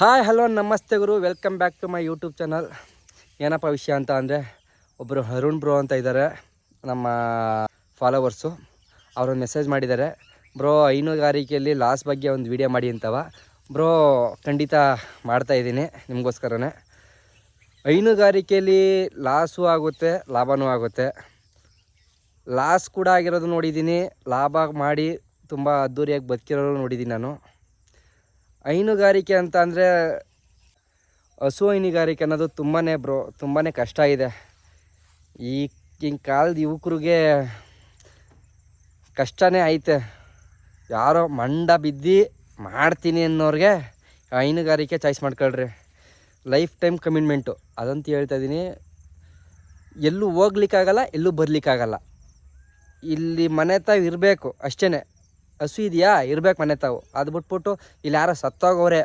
Hi, hello, ನಮಸ್ತೆ ಗುರು. Welcome back to my YouTube channel ಏನಪ್ಪ ವಿಷಯ ಅಂತ ಅಂದರೆ ಒಬ್ಬರು ಅರುಣ್ ಬ್ರೋ ಅಂತ ಇದ್ದಾರೆ ನಮ್ಮ ಫಾಲೋವರ್ಸು ಅವರು ಮೆಸೇಜ್ ಮಾಡಿದ್ದಾರೆ ಬ್ರೋ ಹೈನುಗಾರಿಕೆಯಲ್ಲಿ ಲಾಸ್ ಬಗ್ಗೆ ಒಂದು ವಿಡಿಯೋ ಮಾಡಿ ಅಂತವ. ಬ್ರೋ ಖಂಡಿತ ಮಾಡ್ತಾಯಿದ್ದೀನಿ ನಿಮಗೋಸ್ಕರನೇ. ಹೈನುಗಾರಿಕೆಯಲ್ಲಿ ಲಾಸು ಆಗುತ್ತೆ, ಲಾಭನೂ ಆಗುತ್ತೆ. ಲಾಸ್ ಕೂಡ ಆಗಿರೋದು ನೋಡಿದ್ದೀನಿ. ಲಾಭ ಮಾಡಿ ತುಂಬ ಅದ್ದೂರಿಯಾಗಿ ಬದುಕಿರೋದು ನೋಡಿದ್ದೀನಿ ನಾನು. ಹೈನುಗಾರಿಕೆ ಅಂತ ಅಂದರೆ ಹಸು ಹೈನುಗಾರಿಕೆ ಅನ್ನೋದು ತುಂಬಾ ಬ್ರೋ ತುಂಬಾ ಕಷ್ಟ ಇದೆ. ಈಗಿನ ಕಾಲದ ಯುವಕರಿಗೆ ಕಷ್ಟನೇ ಐತೆ. ಯಾರೋ ಮಂಡ ಬಿದ್ದು ಮಾಡ್ತೀನಿ ಅನ್ನೋರಿಗೆ ಹೈನುಗಾರಿಕೆ ಚಾಯ್ಸ್ ಮಾಡ್ಕೊಳ್ರಿ. ಲೈಫ್ ಟೈಮ್ ಕಮಿಟ್ಮೆಂಟು, ಅದಂತ ಹೇಳ್ತಾ ಇದ್ದೀನಿ ಎಲ್ಲೂ ಹೋಗ್ಲಿಕ್ಕಾಗಲ್ಲ, ಎಲ್ಲೂ ಬರ್ಲಿಕ್ಕಾಗಲ್ಲ. ಇಲ್ಲಿ ಮನೆ ತಾವು ಇರಬೇಕು ಅಷ್ಟೇ ಹಸು ಇದೆಯಾ? ಇರ್ಬೇಕು ಮನೆ ತಾವು. ಅದು ಬಿಟ್ಬಿಟ್ಟು ಇಲ್ಲಿ ಯಾರೋ ಸತ್ತೋಗವ್ರೆ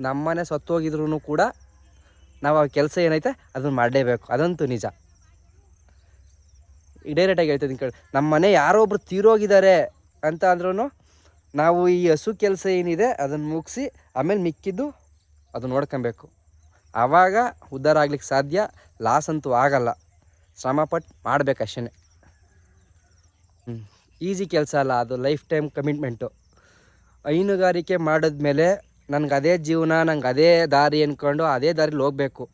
ನಮ್ಮನೆ ಸತ್ತೋಗಿದ್ರು ಕೂಡ ನಾವು ಆ ಕೆಲಸ ಏನೈತೆ ಅದನ್ನು ಮಾಡಲೇಬೇಕು. ಅದಂತೂ ನಿಜ. ಡೈರೆಕ್ಟಾಗಿ ಹೇಳ್ತಿದ್ದೀನಿ ಕೇಳಿ. ನಮ್ಮ ಮನೆ ಯಾರೋ ಒಬ್ರು ತೀರೋಗಿದ್ದಾರೆ ಅಂತ ಅಂದ್ರೂ ನಾವು ಈ ಹಸು ಕೆಲಸ ಏನಿದೆ ಅದನ್ನು ಮುಗಿಸಿ ಆಮೇಲೆ ಮಿಕ್ಕಿದ್ದು ಅದು ನೋಡ್ಕೊಬೇಕು. ಆವಾಗ ಉದ್ಧಾರ ಆಗ್ಲಿಕ್ಕೆ ಸಾಧ್ಯ. ಲಾಸ್ ಅಂತೂ ಆಗಲ್ಲ. ಶ್ರಮಪಟ್ಟು ಮಾಡ್ಬೇಕಷ್ಟೇ ಹ್ಞೂ ಈಸಿ ಕೆಲಸ ಅಲ್ಲ, ಅದು ಲೈಫ್ ಟೈಮ್ ಕಮಿಟ್ಮೆಂಟು. ಹೈನುಗಾರಿಕೆ ಮಾಡಿದ್ಮೇಲೆ ನನಗೆ ಅದೇ ಜೀವನ, ನಂಗೆ ಅದೇ ದಾರಿ ಅಂದ್ಕೊಂಡು ಅದೇ ದಾರಿಲಿ ಹೋಗಬೇಕು.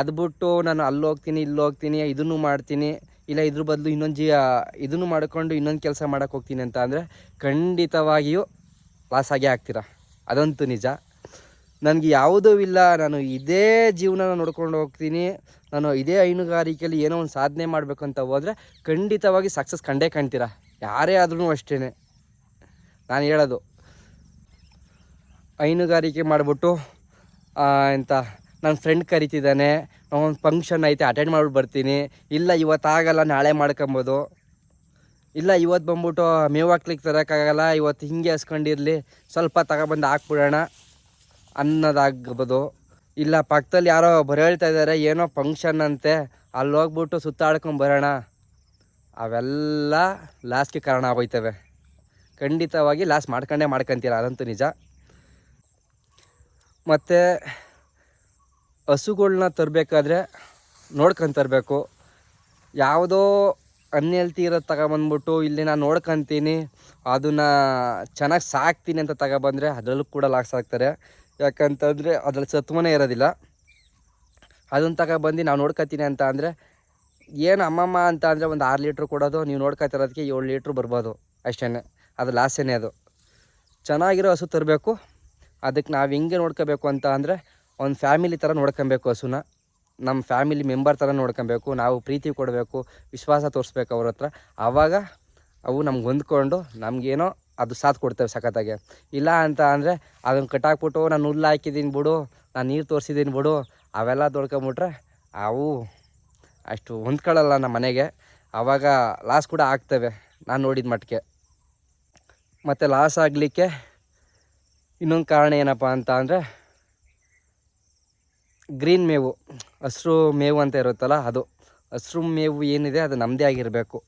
ಅದು ಬಿಟ್ಟು ನಾನು ಅಲ್ಲಿ ಹೋಗ್ತೀನಿ, ಇಲ್ಲಿ ಹೋಗ್ತೀನಿ, ಇದನ್ನು ಮಾಡ್ತೀನಿ, ಇಲ್ಲ ಇದ್ರ ಬದಲು ಇನ್ನೊಂದು ಜೀ, ಇದನ್ನು ಮಾಡಿಕೊಂಡು ಇನ್ನೊಂದು ಕೆಲಸ ಮಾಡೋಕೆ ಹೋಗ್ತೀನಿ ಅಂತ ಅಂದರೆ ಖಂಡಿತವಾಗಿಯೂ ಲಾಸ್ ಆಗೇ ಆಗ್ತೀರ? ಅದಂತೂ ನಿಜ. ನನಗೆ ಯಾವುದೂ ಇಲ್ಲ, ನಾನು ಇದೇ ಜೀವನ ನೋಡ್ಕೊಂಡು ಹೋಗ್ತೀನಿ, ನಾನು ಇದೇ ಹೈನುಗಾರಿಕೆಯಲ್ಲಿ ಏನೋ ಒಂದು ಸಾಧನೆ ಮಾಡಬೇಕು ಅಂತ ಹೋದರೆ ಖಂಡಿತವಾಗಿ ಸಕ್ಸಸ್ ಕಂಡೇ ಕಾಣ್ತೀರಾ? ಯಾರೇ ಆದ್ರೂ ಅಷ್ಟೇ ನಾನು ಹೇಳೋದು. ಹೈನುಗಾರಿಕೆ ಮಾಡಿಬಿಟ್ಟು ಎಂತ ನನ್ನ ಫ್ರೆಂಡ್ ಕರಿತಿದ್ದಾನೆ. ಒಂದು ಫಂಕ್ಷನ್ ಐತೆ ಅಟೆಂಡ್ ಮಾಡ್ಬಿಟ್ಟು ಬರ್ತೀನಿ. ಇಲ್ಲ, ಇವತ್ತಾಗಲ್ಲ, ನಾಳೆ ಮಾಡ್ಕೊಬೋದು. ಇಲ್ಲ ಇವತ್ತು ಬಂದ್ಬಿಟ್ಟು ಮೇವು ಹಾಕ್ಲಿಕ್ಕೆ ತರೋಕ್ಕಾಗಲ್ಲ ಇವತ್ತು ಹಿಂಗೆ ಹಸ್ಕೊಂಡಿರಲಿ, ಸ್ವಲ್ಪ ತಗೊಬಂದು ಹಾಕ್ಬಿಡೋಣ ಅನ್ನೋದಾಗ್ಬೋದು. ಇಲ್ಲ, ಪಕ್ಕದಲ್ಲಿ ಯಾರೋ ಬರೋ ಹೇಳ್ತಾ ಇದ್ದಾರೆ ಏನೋ ಫಂಕ್ಷನ್ ಅಂತೆ, ಅಲ್ಲಿ ಹೋಗ್ಬಿಟ್ಟು ಸುತ್ತಾಡ್ಕೊಂಡು ಬರೋಣ. ಅವೆಲ್ಲ ಲಾಸ್ಗೆ ಕಾರಣ ಆಗೋಯ್ತವೆ. ಖಂಡಿತವಾಗಿ ಲಾಸ್ ಮಾಡ್ಕೊಂಡೇ ಮಾಡ್ಕೊಂತೀರ ಅದಂತೂ ನಿಜ. ಮತ್ತು ಹಸುಗಳ್ನ ತರಬೇಕಾದ್ರೆ ನೋಡ್ಕೊಂಡು ತರಬೇಕು. ಯಾವುದೋ ಅನ್ಹೆಲ್ತಿ ಇರೋದು ತಗೊಬಂದ್ಬಿಟ್ಟು ಇಲ್ಲಿ ನಾನು ನೋಡ್ಕೊತೀನಿ, ಅದನ್ನು ಚೆನ್ನಾಗಿ ಸಾಕ್ತೀನಿ ಅಂತ ತಗೊಬಂದರೆ ಅದರಲ್ಲೂ ಕೂಡ ಲಾಸ್ ಆಗ್ತಾರೆ. ಯಾಕಂತಂದರೆ ಅದ್ರಲ್ಲಿ ಸತ್ವನೇ ಇರೋದಿಲ್ಲ. ಅದನ್ನು ತಗೊಬಂದು ನಾವು ನೋಡ್ಕೊತೀನಿ ಅಂತ ಅಂದರೆ ಏನು ಅಮ್ಮಮ್ಮ ಅಂತ ಅಂದರೆ ಒಂದು ಆರು ಲೀಟ್ರ್ ಕೊಡೋದು, ನೀವು ನೋಡ್ಕೊತಿರೋದಕ್ಕೆ ಏಳು ಲೀಟ್ರ್ ಬರ್ಬೋದು ಅಷ್ಟೇ ಅದು ಲಾಸೇನೆ ಅದು. ಚೆನ್ನಾಗಿರೋ ಹಸು ತರಬೇಕು. ಅದಕ್ಕೆ ನಾವು ಹೆಂಗೆ ನೋಡ್ಕೋಬೇಕು ಅಂತ ಅಂದರೆ ಒಂದು ಫ್ಯಾಮಿಲಿ ಥರ ನೋಡ್ಕೊಬೇಕು ಹಸುನ. ನಮ್ಮ ಫ್ಯಾಮಿಲಿ ಮೆಂಬರ್ ಥರ ನೋಡ್ಕೊಬೇಕು. ನಾವು ಪ್ರೀತಿ ಕೊಡಬೇಕು, ವಿಶ್ವಾಸ ತೋರಿಸ್ಬೇಕು ಅವ್ರ ಹತ್ರ. ಆವಾಗ ಅವು ನಮ್ಗೆ ಹೊಂದ್ಕೊಂಡು ನಮಗೇನೋ ಅದು ಸಾಥ್ ಕೊಡ್ತೇವೆ ಸಖತ್ತಾಗೆ. ಇಲ್ಲ ಅಂತ ಅಂದರೆ ಅದನ್ನು ಕಟ್ಟಾಕ್ಬಿಟ್ಟು, ನಾನು ಹುಲ್ಲು ಹಾಕಿದ್ದೀನಿ ಬಿಡು, ನಾನು ನೀರು ತೋರಿಸಿದ್ದೀನಿ ಬಿಡು, ಅವೆಲ್ಲ ದೊಡ್ಕೊಂಬಿಟ್ರೆ ಅವು ಅಷ್ಟು ಹೊಂದ್ಕೊಳ್ಳಲ್ಲ ನಮ್ಮ ಮನೆಗೆ. ಆವಾಗ ಲಾಸ್ ಕೂಡ ಆಗ್ತವೆ, ನಾನು ನೋಡಿದ ಮಟ್ಟಿಗೆ ಮತ್ತು ಲಾಸ್ ಆಗಲಿಕ್ಕೆ ಇನ್ನೊಂದು ಕಾರಣ ಏನಪ್ಪ ಅಂತ ಅಂದರೆ ಗ್ರೀನ್ ಮೇವು, ಹಸ್ರು ಮೇವು ಅಂತ ಇರುತ್ತಲ್ಲ ಅದು. ಹಸ್ರು ಮೇವು ಏನಿದೆ ಅದು ನಮ್ಮದೇ ಆಗಿರಬೇಕು.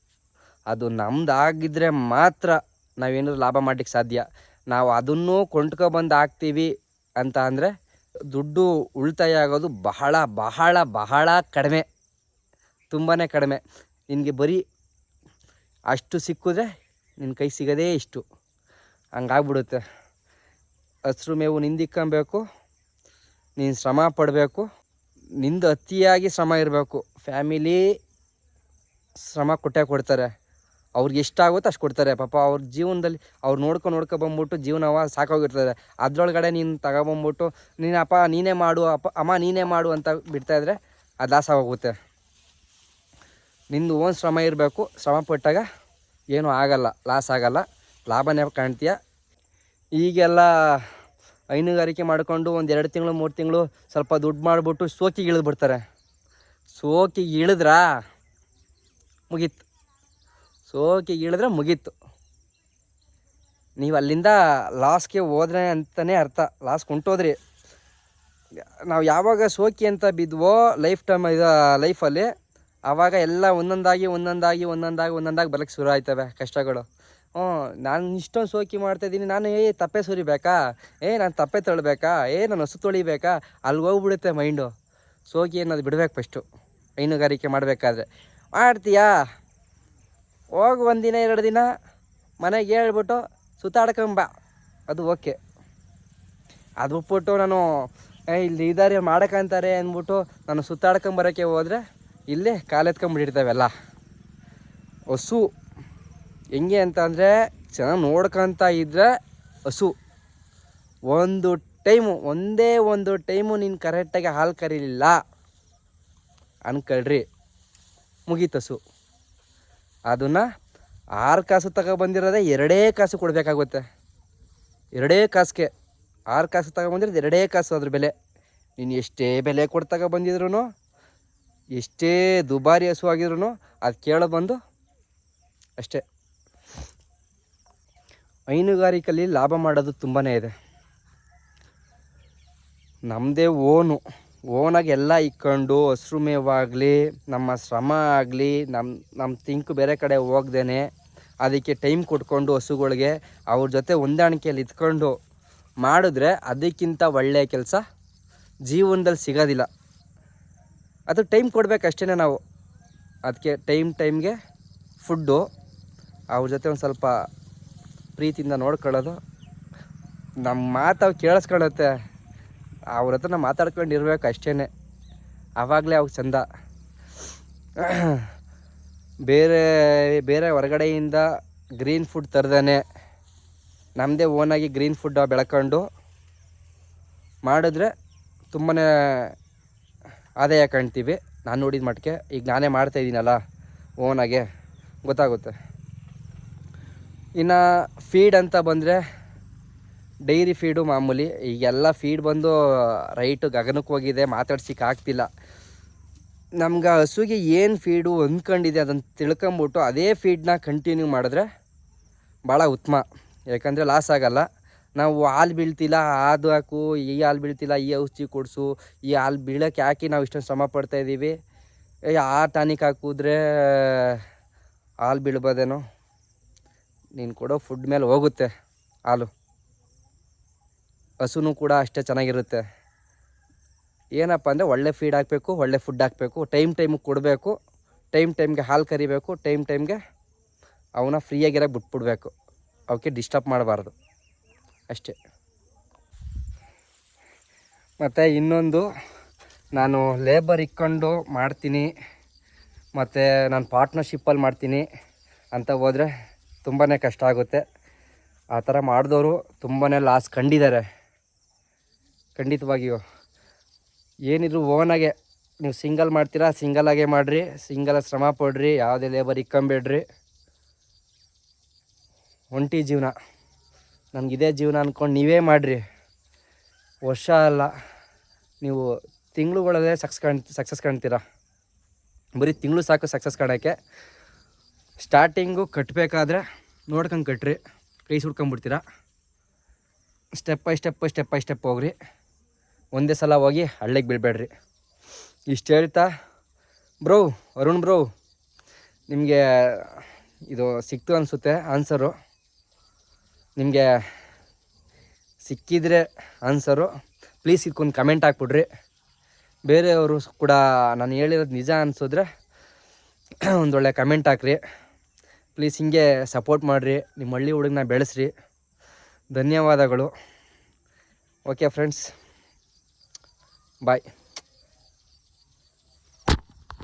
ಅದು ನಮ್ದು ಆಗಿದ್ದರೆ ಮಾತ್ರ ನಾವೇನಾದ್ರು ಲಾಭ ಮಾಡಲಿಕ್ಕೆ ಸಾಧ್ಯ. ನಾವು ಅದನ್ನು ಕೊಂಡ್ಕೊಬಂದು ಹಾಕ್ತೀವಿ ಅಂತ ಅಂದರೆ ದುಡ್ಡು ಉಳಿತಾಯ ಆಗೋದು ಬಹಳ ಬಹಳ ಬಹಳ ಕಡಿಮೆ. ತುಂಬಾ ಕಡಿಮೆ. ನಿನಗೆ ಬರೀ ಅಷ್ಟು ಸಿಕ್ಕಿದ್ರೆ ನಿನ್ನ ಕೈ ಸಿಗೋದೇ ಇಷ್ಟು. ಹಂಗಾಗ್ಬಿಡುತ್ತೆ. ಹಸಿರು ಮೇವು ನಿಂದಿಕ್ಕಬೇಕು. ನೀನು ಶ್ರಮ ಪಡಬೇಕು. ನಿಂದು ಅತಿಯಾಗಿ ಶ್ರಮ ಇರಬೇಕು. ಫ್ಯಾಮಿಲಿ ಶ್ರಮ ಕೊಟ್ಟೆ ಕೊಡ್ತಾರೆ. ಅವ್ರಿಗೆ ಎಷ್ಟಾಗುತ್ತೋ ಅಷ್ಟು ಕೊಡ್ತಾರೆ. ಪಾಪ ಅವ್ರ ಜೀವನದಲ್ಲಿ ಅವ್ರು ನೋಡ್ಕೊ ನೋಡ್ಕೊ ಬಂದ್ಬಿಟ್ಟು ಜೀವನವ ಸಾಕೋಗಿರ್ತಾರೆ ಅದರೊಳಗಡೆ ನೀನು ತಗೊಬಂದ್ಬಿಟ್ಟು, ನೀನು ಅಪ್ಪ ನೀನೇ ಮಾಡು, ಅಪ್ಪ ಅಮ್ಮ ನೀನೇ ಮಾಡು ಅಂತ ಬಿಡ್ತಾಯಿದ್ರೆ ಅದು ಲಾಸ್ ಆಗೋಗುತ್ತೆ. ನಿಂದು ಓನ್ ಶ್ರಮ ಇರಬೇಕು, ಶ್ರಮ ಪಟ್ಟಾಗ ಏನೂ ಆಗಲ್ಲ ಲಾಸ್ ಆಗಲ್ಲ, ಲಾಭನೇ ಕಾಣ್ತೀಯ. ಈಗೆಲ್ಲ ಹೈನುಗಾರಿಕೆ ಮಾಡಿಕೊಂಡು ಒಂದು ಎರಡು ತಿಂಗಳು, ಮೂರು ತಿಂಗಳು ಸ್ವಲ್ಪ ದುಡ್ಡು ಮಾಡಿಬಿಟ್ಟು ಸೋಕಿಗೆ ಇಳಿದು ಬಿಡ್ತಾರೆ. ಸೋಕಿಗೆ ಇಳಿದ್ರಾ? ಮುಗೀತು. ಸೋಕಿಗೆ ಇಳಿದ್ರೆ ಮುಗೀತು. ನೀವು ಅಲ್ಲಿಂದ ಲಾಸ್ಗೆ ಹೋದ್ರೆ ಅಂತಲೇ ಅರ್ಥ. ಲಾಸ್ ಕುಂಟೋದ್ರಿ. ನಾವು ಯಾವಾಗ ಸೋಕಿ ಅಂತ ಬಿದ್ವೋ ಲೈಫ್ ಟೈಮ್ ಇದು ಲೈಫಲ್ಲಿ ಆವಾಗ ಎಲ್ಲ ಒಂದೊಂದಾಗಿ ಒಂದೊಂದಾಗಿ ಒಂದೊಂದಾಗಿ ಒಂದೊಂದಾಗಿ ಬರಕ್ಕೆ ಶುರು ಆಯ್ತವೆ ಕಷ್ಟಗಳು. ಹ್ಞೂ, ನಾನು ಇಷ್ಟೊಂದು ಸೋಕಿ ಮಾಡ್ತಾಯಿದ್ದೀನಿ ನಾನು, ಏ, ತಪ್ಪೆ ಸುರಿಬೇಕಾ? ಏ, ನಾನು ತಪ್ಪೆ ತೊಳಬೇಕಾ? ಏ, ನಾನು ಹಸು ತೊಳಿಬೇಕಾ? ಅಲ್ಲಿ ಹೋಗ್ಬಿಡುತ್ತೆ ಮೈಂಡು. ಸೋಕಿ ಅನ್ನೋದು ಬಿಡಬೇಕು ಫಸ್ಟು ಹೈನುಗಾರಿಕೆ ಮಾಡಬೇಕಾದ್ರೆ. ಮಾಡ್ತೀಯಾ? ಹೋಗಿ ಒಂದು ಎರಡು ದಿನ, ಮನೆಗೆ ಹೇಳ್ಬಿಟ್ಟು ಸುತ್ತಾಡ್ಕೊಂಬ. ಅದು ಓಕೆ. ಅದು ಬಿಟ್ಬಿಟ್ಟು ನಾನು ಇಲ್ಲಿ ಇದಾರೆ ಮಾಡಕ್ಕಂತಾರೆ ಅಂದ್ಬಿಟ್ಟು ನಾನು ಸುತ್ತಾಡ್ಕೊಂಬರೋಕ್ಕೆ ಹೋದರೆ ಇಲ್ಲೇ ಕಾಲೆತ್ಕೊಂಬಿಟ್ಟಿರ್ತಾವೆಲ್ಲ ಹಸು ಹೆಂಗೆ ಅಂತ ಅಂದರೆ ಚೆನ್ನಾಗಿ ನೋಡ್ಕೊತ ಇದ್ದರೆ ಹಸು. ಒಂದು ಟೈಮು, ಒಂದೇ ಒಂದು ಟೈಮು ನೀನು ಕರೆಕ್ಟಾಗಿ ಹಾಲು ಕರೀಲಿಲ್ಲ ಅನ್ಕೊಳ್ರಿ. ಮುಗೀತು ಹಸು. ಅದನ್ನು ಆರು ಕಾಸು ತಗೊಬಂದಿರೋದೇ ಎರಡೇ ಕಾಸು ಕೊಡಬೇಕಾಗುತ್ತೆ. ಎರಡೇ ಕಾಸಿಗೆ ಆರು ಕಾಸು ತಗೊಬಂದಿರೋದು ಎರಡೇ ಕಾಸು ಅದ್ರ ಬೆಲೆ. ನೀನು ಎಷ್ಟೇ ಬೆಲೆ ಕೊಟ್ಟು ತಗೊಬಂದಿದ್ರು ಎಷ್ಟೇ ದುಬಾರಿ ಹಸು ಆಗಿದ್ರು ಅದು ಕೇಳೋ ಬಂದು ಅಷ್ಟೇ. ಹೈನುಗಾರಿಕೆಯಲ್ಲಿ ಲಾಭ ಮಾಡೋದು ತುಂಬಾ ಇದೆ. ನಮ್ಮದೇ ಓನು. ಓನಾಗಿ ಎಲ್ಲ ಇಕ್ಕೊಂಡು ಹಸ್ರು ಮೇವಾಗಲಿ, ನಮ್ಮ ಶ್ರಮ ಆಗಲಿ ನಮ್ಮ ನಮ್ಮ ತಿಂಕು ಬೇರೆ ಕಡೆ ಹೋಗ್ದೇನೆ, ಅದಕ್ಕೆ ಟೈಮ್ ಕೊಟ್ಕೊಂಡು ಹಸುಗಳಿಗೆ ಅವ್ರ ಜೊತೆ ಹೊಂದಾಣಿಕೆಯಲ್ಲಿ ಇದ್ಕೊಂಡು ಮಾಡಿದ್ರೆ ಅದಕ್ಕಿಂತ ಒಳ್ಳೆಯ ಕೆಲಸ ಜೀವನದಲ್ಲಿ ಸಿಗೋದಿಲ್ಲ. ಅದು ಟೈಮ್ ಕೊಡಬೇಕು ಅಷ್ಟೇ ನಾವು. ಅದಕ್ಕೆ ಟೈಮ್ ಟೈಮ್ಗೆ ಫುಡ್ಡು, ಅವ್ರ ಜೊತೆ ಒಂದು ಸ್ವಲ್ಪ ಪ್ರೀತಿಯಿಂದ ನೋಡ್ಕೊಳ್ಳೋದು. ನಮ್ಮ ಮಾತು ಅವು ಕೇಳಿಸ್ಕೊಳತ್ತೆ ಅವ್ರ ಹತ್ರ ನಾವು ಮಾತಾಡ್ಕೊಂಡು ಇರಬೇಕು ಅಷ್ಟೇ ಆವಾಗಲೇ ಅವಾಗ ಚಂದ. ಬೇರೆ ಬೇರೆ ಹೊರಗಡೆಯಿಂದ ಗ್ರೀನ್ ಫುಡ್ ತರದೇ ನಮ್ಮದೇ ಓನಾಗಿ ಗ್ರೀನ್ ಫುಡ್ ಬೆಳ್ಕೊಂಡು ಮಾಡಿದ್ರೆ ತುಂಬಾ ಆದಾಯ ಕಾಣ್ತೀವಿ. ನಾನು ನೋಡಿದ ಮಟ್ಟಿಗೆ ಈಗ ನಾನೇ ಮಾಡ್ತಾಯಿದ್ದೀನಲ್ಲ ಓನಾಗೆ ಗೊತ್ತಾಗುತ್ತೆ. ಇನ್ನು ಫೀಡ್ ಅಂತ ಬಂದರೆ ಡೈರಿ ಫೀಡು ಮಾಮೂಲಿ, ಈಗೆಲ್ಲ ಫೀಡ್ ಬಂದು ರೈಟು ಗಗನಕ್ಕೆ ಹೋಗಿದೆ ಮಾತಾಡ್ಸಿಕ್ಕೆ ಆಗ್ತಿಲ್ಲ. ನಮ್ಗೆ ಹಸುಗೆ ಏನು ಫೀಡು ಹೊಂದ್ಕೊಂಡಿದೆ ಅದನ್ನು ತಿಳ್ಕೊಂಬಿಟ್ಟು ಅದೇ ಫೀಡ್ನ ಕಂಟಿನ್ಯೂ ಮಾಡಿದ್ರೆ ಭಾಳ ಉತ್ತಮ. ಯಾಕಂದರೆ ಲಾಸ್ ಆಗಲ್ಲ. ನಾವು ಹಾಲು ಬೀಳ್ತಿಲ್ಲ ಅದು ಹಾಕು, ಈ ಹಾಲು ಬೀಳ್ತಿಲ್ಲ, ಈ ಔಷಧಿ ಕೊಡಿಸು, ಈ ಹಾಲು ಬೀಳೋಕ್ಕೆ ಹಾಕಿ ನಾವು ಇಷ್ಟೊಂದು ಶ್ರಮ ಪಡ್ತಾ ಇದ್ದೀವಿ. ಆ ಟಾನಿಕ್ ಹಾಕಿದ್ರೆ, ಹಾಲು ಬೀಳ್ಬೋದೇನೋ? ನೀನು ಕೊಡೋ ಫುಡ್ ಮೇಲೆ ಹೋಗುತ್ತೆ ಹಾಲು. ಹಸುನೂ ಕೂಡ ಅಷ್ಟೇ ಚೆನ್ನಾಗಿರುತ್ತೆ. ಏನಪ್ಪ ಅಂದರೆ ಒಳ್ಳೆ ಫೀಡ್ ಹಾಕಬೇಕು, ಒಳ್ಳೆ ಫುಡ್ ಹಾಕಬೇಕು ಟೈಮ್ ಟೈಮಿಗೆ ಕೊಡಬೇಕು ಟೈಮ್ ಟೈಮ್ಗೆ ಹಾಲು ಕರಿಬೇಕು ಟೈಮ್ ಟೈಮ್ಗೆ ಅವನ್ನ ಫ್ರೀಯಾಗಿರೋಕೆ ಬಿಟ್ಬಿಡ್ಬೇಕು. ಅವಕ್ಕೆ ಡಿಸ್ಟರ್ಬ್ ಮಾಡಬಾರ್ದು. ಅಷ್ಟೇ. ಮತ್ತು ಇನ್ನೊಂದು, ನಾನು ಲೇಬರ್ ಇಕ್ಕೊಂಡು ಮಾಡ್ತೀನಿ, ಮತ್ತು ನಾನು ಪಾರ್ಟ್ನರ್ಶಿಪ್ಪಲ್ಲಿ ಮಾಡ್ತೀನಿ, ಅಂತ ಹೋದರೆ ತುಂಬಾ ಕಷ್ಟ ಆಗುತ್ತೆ. ಆ ಥರ ಮಾಡಿದವರು ತುಂಬಾ ಲಾಸ್ ಕಂಡಿದ್ದಾರೆ. ಖಂಡಿತವಾಗಿಯೂ. ಏನಿದ್ರು ಓನಾಗೆ ನೀವು ಸಿಂಗಲ್ ಮಾಡ್ತೀರಾ ಸಿಂಗಲಾಗೆ ಮಾಡಿರಿ ಸಿಂಗಲ ಶ್ರಮ ಪಡ್ರಿ, ಯಾವುದೇ ಲೇಬರ್ ಇಕ್ಕೊಂಬೇಡ್ರಿ. ಒಂಟಿ ಜೀವನ. ನನಗಿದೇ ಜೀವನ ಅಂದ್ಕೊಂಡು ನೀವೇ ಮಾಡಿರಿ. ವರ್ಷ ಅಲ್ಲ, ನೀವು ತಿಂಗಳುಗಳಲ್ಲೇ ಸಕ್ಸ್ ಕಾಣ್ ಸಕ್ಸಸ್ ಕಾಣ್ತೀರ? ಬರೀ ತಿಂಗಳು ಸಾಕು ಸಕ್ಸಸ್ ಕಾಣೋಕ್ಕೆ. ಸ್ಟಾರ್ಟಿಂಗು ಕಟ್ಟಬೇಕಾದ್ರೆ ನೋಡ್ಕೊಂಡು ಕಟ್ಟ್ರಿ ಕೈ ಸುಡ್ಕೊಂಬಿಡ್ತೀರಾ step by step step by step ಹೋಗ್ರಿ. ಒಂದೇ ಸಲ ಹೋಗಿ ಹಳ್ಳಿಗೆ ಬೀಳಬೇಡ್ರಿ. ಇಷ್ಟು ಹೇಳ್ತಾ, ಬ್ರೋ, ಅರುಣ್ ಬ್ರೋ, ನಿಮಗೆ ಇದು ಸಿಕ್ತು ಅನಿಸುತ್ತೆ ಆನ್ಸರು ನಿಮಗೆ ಸಿಕ್ಕಿದರೆ ಆನ್ಸರು ಪ್ಲೀಸ್ ಇದಕ್ಕೊಂದು ಕಮೆಂಟ್ ಹಾಕ್ಬಿಡ್ರಿ. ಬೇರೆಯವರು ಕೂಡ ನಾನು ಹೇಳಿರೋದು ನಿಜ ಅನಿಸಿದ್ರೆ ಒಂದೊಳ್ಳೆ ಕಮೆಂಟ್ ಹಾಕ್ರಿ. ಪ್ಲೀಸ್ ಹಿಂಗೆ ಸಪೋರ್ಟ್ ಮಾಡಿರಿ. ನಿಮ್ಮ ಹಳ್ಳಿ ಹುಡುಗನ ಬೆಳೆಸ್ರಿ. ಧನ್ಯವಾದಗಳು. Okay friends bye